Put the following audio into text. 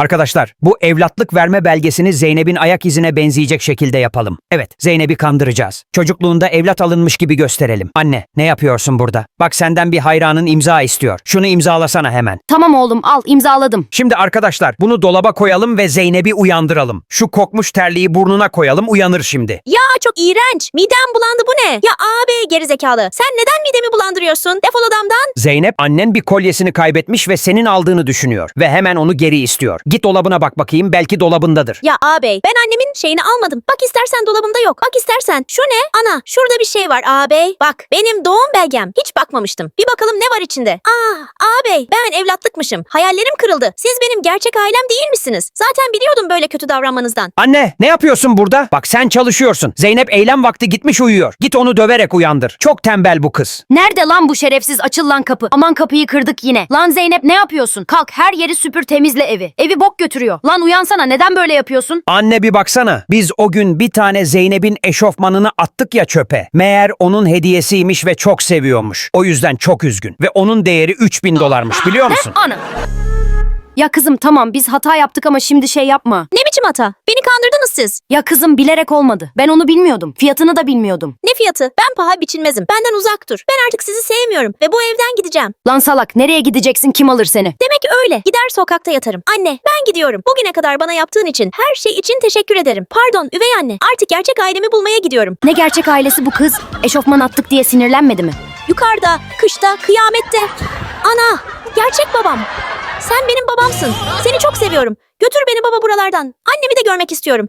Arkadaşlar bu evlatlık verme belgesini Zeynep'in ayak izine benzeyecek şekilde yapalım. Evet Zeynep'i kandıracağız. Çocukluğunda evlat alınmış gibi gösterelim. Anne ne yapıyorsun burada? Bak senden bir hayranın imza istiyor. Şunu imzalasana hemen. Tamam oğlum al imzaladım. Şimdi arkadaşlar bunu dolaba koyalım ve Zeynep'i uyandıralım. Şu kokmuş terliği burnuna koyalım uyanır şimdi. Ya çok iğrenç. Midem bulandı bu ne? Ya abi gerizekalı. Sen neden midemi bulandırıyorsun? Defol odamdan. Zeynep annen bir kolyesini kaybetmiş ve senin aldığını düşünüyor. Ve hemen onu geri istiyor. Git dolabına bak bakayım belki dolabındadır. Ya ağabey ben annemin şeyini almadım. Bak istersen dolabımda yok. Bak istersen. Şu ne? Ana şurada bir şey var ağabey. Bak benim doğum belgem. Hiç bakmamıştım. Bir bakalım ne var içinde. Aa ağabey ben evlatlıkmışım. Hayallerim kırıldı. Siz benim gerçek ailem değil misiniz? Zaten biliyordum böyle kötü davranmanızdan. Anne ne yapıyorsun burada? Bak sen çalışıyorsun. Zeynep eylem vakti gitmiş uyuyor. Git onu döverek uyandır. Çok tembel bu kız. Nerede lan bu şerefsiz açıl lan kapı. Aman kapıyı kırdık yine. Lan Zeynep ne yapıyorsun? Kalk her yeri süpür temizle evi. Evi bok götürüyor. Lan uyansana neden böyle yapıyorsun? Anne bir baksana. Biz o gün bir tane Zeynep'in eşofmanını attık ya çöpe. Meğer onun hediyesiymiş ve çok seviyormuş. O yüzden çok üzgün. Ve onun değeri 3000 dolarmış biliyor musun? Ana. Ya kızım tamam biz hata yaptık ama şimdi şey yapma. Ne biçim hata? Beni kandırdınız siz. Ya kızım bilerek olmadı. Ben onu bilmiyordum. Fiyatını da bilmiyordum. Ne fiyatı? Ben paha biçilmezim. Benden uzak dur. Ben artık sizi sevmiyorum ve bu evden gideceğim. Lan salak nereye gideceksin kim alır seni? Demek öyle. Gider sokakta yatarım. Anne ben gidiyorum. Bugüne kadar bana yaptığın için her şey için teşekkür ederim. Pardon üvey anne. Artık gerçek ailemi bulmaya gidiyorum. Ne gerçek ailesi bu kız? Eşofman attık diye sinirlenmedi mi? Yukarıda, kışta, kıyamette. Ana, gerçek babam. Sen benim babamsın. Seni çok seviyorum. Götür beni baba buralardan. Annemi de görmek istiyorum.